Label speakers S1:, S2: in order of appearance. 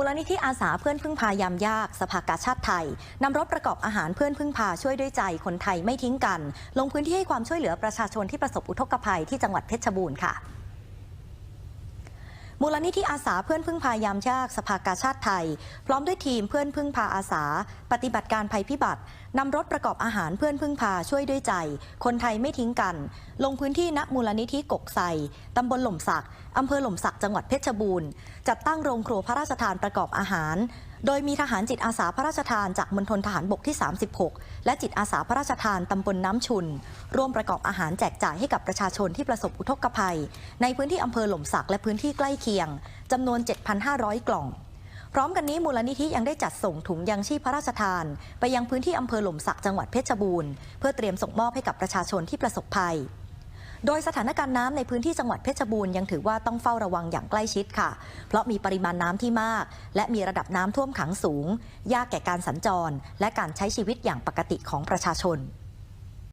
S1: มูลนิธิอาสาเพื่อนพึ่งพายามยาก สภากาชาติไทยนำรถประกอบอาหารเพื่อนพึ่งพาช่วยด้วยใจคนไทยไม่ทิ้งกัน ลงพื้นที่ให้ความช่วยเหลือประชาชนที่ประสบอุทกภัยที่จังหวัดเพชรบูรณ์ค่ะ มูลนิธิอาสาเพื่อนพึ่งพายามยากสภากาชาติไทย พร้อมด้วยทีมเพื่อนพึ่งพาอาสา ปฏิบัติการภัยพิบัตินำรถประกอบอาหารเพื่อนพึ่งพาช่วยด้วยใจ คนไทยไม่ทิ้งกัน ลงพื้นที่ณมูลนิธิกกไซตำบลหล่มสักอำเภอหล่มสักจังหวัดเพชรบูรณ์ จัดตั้งโรงครัวพระราชทานประกอบอาหารโดยมีทหารจิตอาสาพระราชทานจากมณฑลทหารบกที่ 36 และจิตอาสาพระราชทานตำบลน้ำชุน ร่วมประกอบอาหารแจกจ่ายให้กับประชาชนที่ประสบอุทกภัย ในพื้นที่อำเภอหล่มสักและพื้นที่ใกล้เคียงจำนวน 7,500 กล่อง พร้อมกันนี้มูลนิธิยังได้จัดส่งถุงยังชีพพระราชทาน ไปยังพื้นที่อำเภอหล่มสักจังหวัดเพชรบูรณ์เพื่อเตรียมส่งมอบให้กับประชาชนที่ประสบภัย โดยสถานการณ์น้ำในพื้นที่จังหวัดเพชรบูรณ์ยังถือว่าต้องเฝ้าระวังอย่างใกล้ชิดค่ะ เพราะมีปริมาณน้ำที่มาก และมีระดับน้ำท่วมขังสูง ยากแก่การสัญจร และการใช้ชีวิตอย่างปกติของประชาชน